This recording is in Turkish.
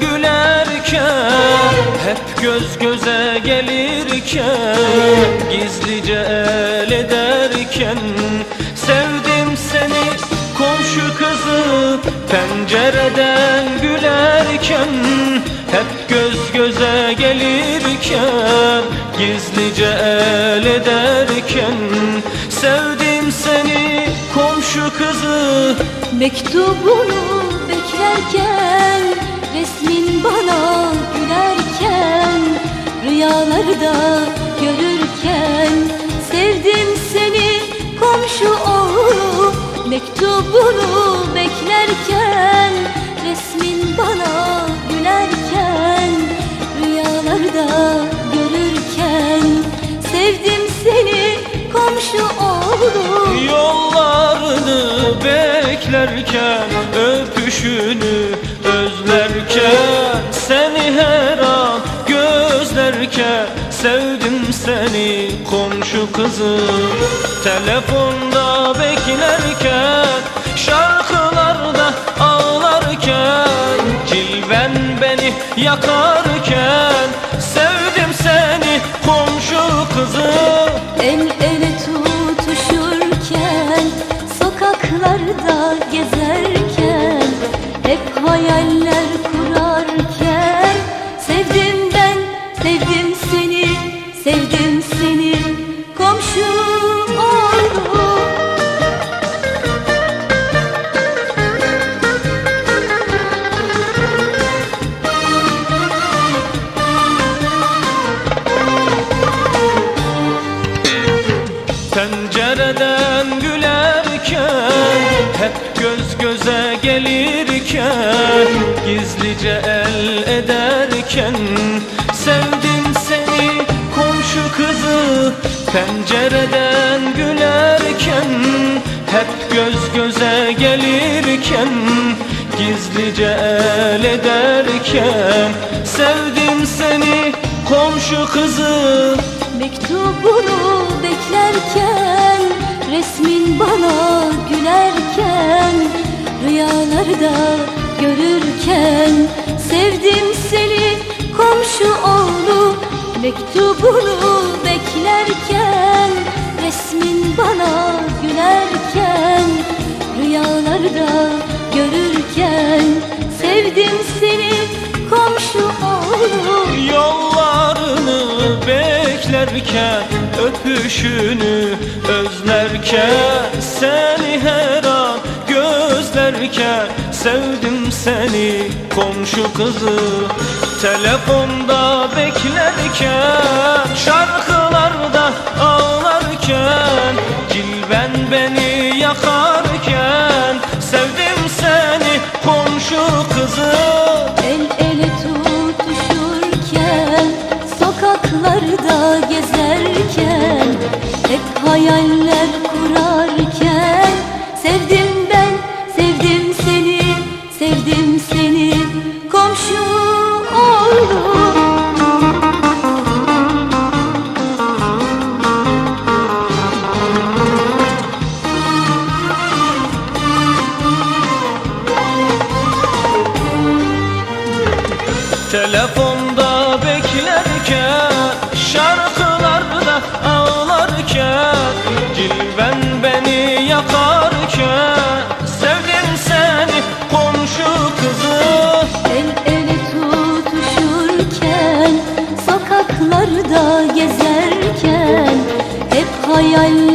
gülerken Hep göz göze gelirken Gizlice el ederken Sevdim seni komşu kızı. Pencereden gülerken Hep göz göze gelirken Gizlice el ederken Sevdim seni komşu kızı. Mektubunu beklerken Resmin bana gülerken Rüyalarda görürken Sevdim seni komşu oğlu Mektubunu beklerken Resmin bana gülerken Rüyalarda görürken Sevdim seni komşu oğlu Yollarını beklerken Öpüşünü özlerken Seni her an gözlerken Sevdim seni komşu kızı. Telefonda beklerken Şarkılarda ağlarken Cilven beni yakarken gülerken Hep göz göze gelirken Gizlice el ederken Sevdim seni komşu kızı Pencereden gülerken Hep göz göze gelirken Gizlice el ederken Sevdim seni komşu kızı. Mektubunu beklerken Resmin bana gülerken Rüyalarda görürken Sevdim seni komşu oğlu Mektubunu beklerken Resmin bana gülerken Rüyalarda görürken Sevdim seni komşu oğlu. Yollarını beklerken Öpüşünü özlerken Seni her an gözlerken Sevdim seni komşu kızı Telefonda beklerken Şarkılarda ağlarken Cilven beni yakarken Sevdim seni komşu kızı Telefonda beklerken Şarkılarda ağlarken Cilven beni yakarken Sevdim seni komşu kızı. El ele tutuşurken Sokaklarda gezerken Hep hayaller